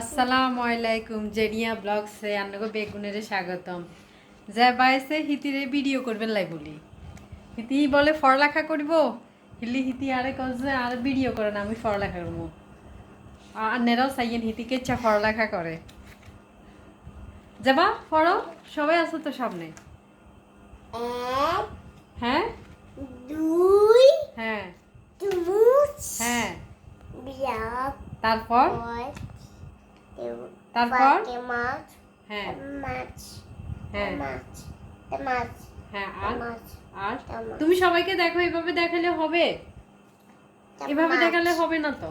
আসসালামু আলাইকুম জেনিয়া ব্লগসে আন্নগো বেগুনের স্বাগতম। যা বাইসে হিতিরে ভিডিও করবেন লাই বলি। হিতি বলে ফরলেখা করব হিলি হিতি আরে কছে আর ভিডিও করে না আমি ফরলেখা করব। আন্নেরাও চাইয়েন হিতিকে ইচ্ছা ফরলেখা করে। যাবা ফড়ো সবাই আছে তো সামনে। হ্যাঁ? দুই হ্যাঁ। হ্যাঁ। তারপর? তারপর? মাছ হ্যাঁ। মাছ হ্যাঁ। মাছ মাছ হ্যাঁ আর? আর? তুমি সবাইকে দেখো এভাবে দেখালে হবে? এভাবে দেখালে হবে না তো?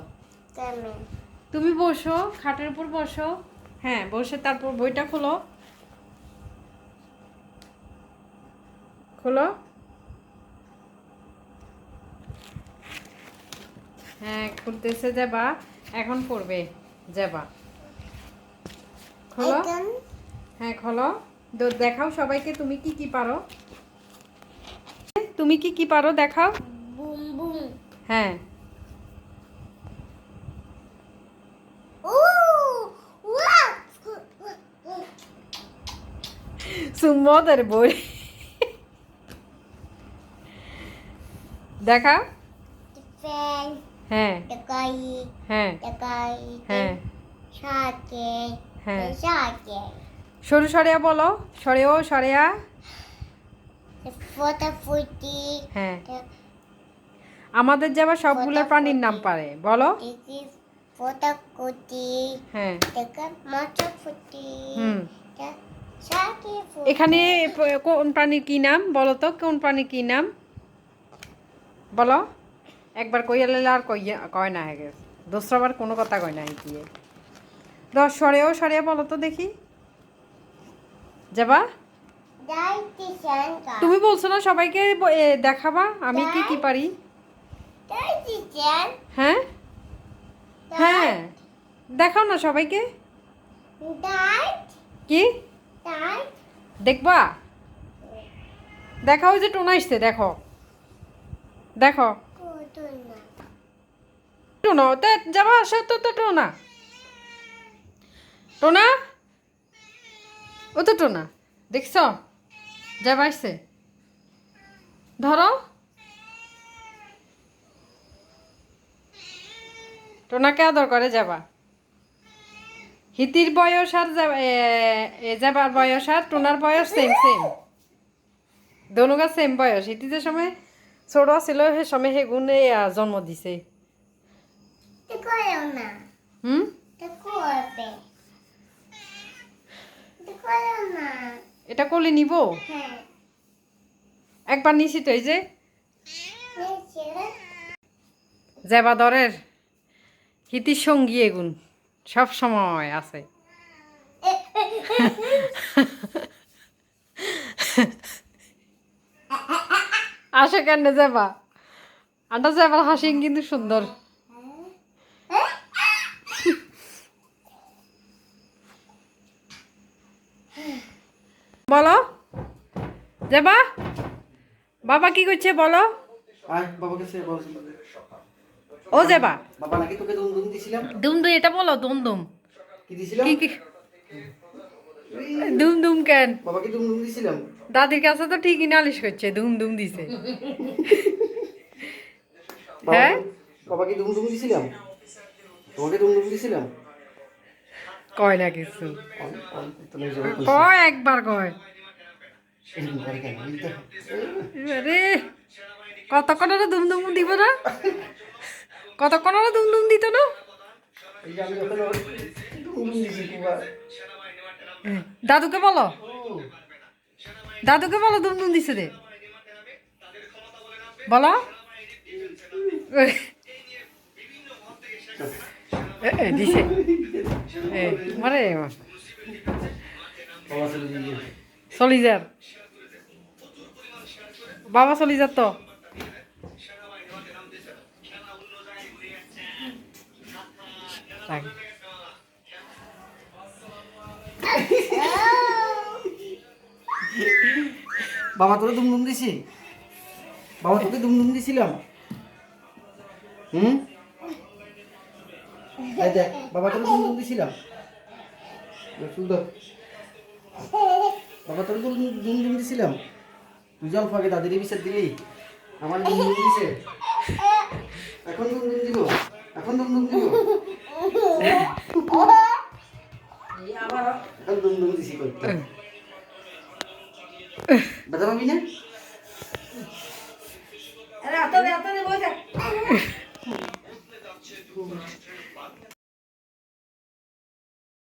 তুমি বসো খাটের উপর বসো। হ্যাঁ বসে তারপর বইটা খোলো। খোলো। হ্যাঁ খুলতেছে যাবা। এখন পড়বে যাবা। খোলো। হ্যাঁ খোলো। দেখাও সবাইকে তুমি কি কি পারো। তুমি কি কি পারো দেখাও। বুম বুম। হ্যাঁ। ওয়া বই। দেখা হ্যাঁ। হ্যাঁ। হ্যাঁ। সাকে হ্যাঁ। সরু সরেয়া বলো। সরেও সরেয়া। হ্যাঁ। আমাদের যাবা সবগুলো প্রাণীর নাম পারে বলো। হ্যাঁ। হুম। এখানে কোন প্রাণীর কি নাম বলো তো কোন প্রাণীর কি নাম? বলো। একবার কইয়া লাইলে আর কইয়া কয় না হেগে দোসরাবার কোনো কথা কয় না গিয়ে দশ সরেও সরেয়া বলো তো দেখি। যাবা? তুমি বলছো না সবাইকে দেখাবা আমি কি কি পারি? হ্যাঁ? হ্যাঁ। দেখাও না সবাইকে। কি? দেখবা? দেখাও যে টোনা আসছে দেখো। দেখো। টোনা। তে যাবা আসো তো টোনা। টোনা? ও তো টোনা। দেখছ? যাবা আসছে ধরো। টোনাকে আদর করে যাবা। হিতির বয়স আর যাবার বয়স আর টোনার বয়স সেম সেম দনুগা সেম বয়স। হিতি যে সময় ছোট ছিল সে সময় সে গুণে জন্ম দিছে। হুম? এটা করলে নিব? হ্যাঁ। একবার নিছি তো এই যে। নিচে জেবা দরের হিতির সঙ্গী এগুন সব সময় আছে। আসে কেন যাবা আন্টা যাবার হাসি কিন্তু সুন্দর। বলো। যাবা বাবা কি করছে বলো। ও যাবা বাবা দুম দুম এটা বলো দুম দুম। কি কি দুম দুম কেন? দাদির কাছে তো ঠিকই নালিশ করছে দুম দুম দিছে। হ্যাঁ? বাবাকে দিছিলাম? তোমাকে দিছিলাম? কয় না কিছু। কয় একবার কয়? আরে কতক্ষণ আরও দুম দুম দিব না? কতক্ষণ আরও দুম দুম দিত না? ওর। দাদুকে বলো। দাদুকে বলো দুম দুম দিছে রে। বলো। এ, দিছে এ, মারে চলে বাবা চলি যার তো। বাবা তোকে দুম দুম দিছি বাবা তোকে দুম দুম দিছিলাম হুম এই দেখ, বাবা তোর গুনগুন দিছিলাম। বাবা তোর গুনগুন দিছিলাম। তুই জল ফাঁকে দাদিরে বিচার দিলি, আমার গুনগুন দিছে। এখন গুনগুন দিব, এখন গুনগুন দিব। এখন গুনগুন দিছি করতে বাধা পাবি না? রাতে রাতে বসে।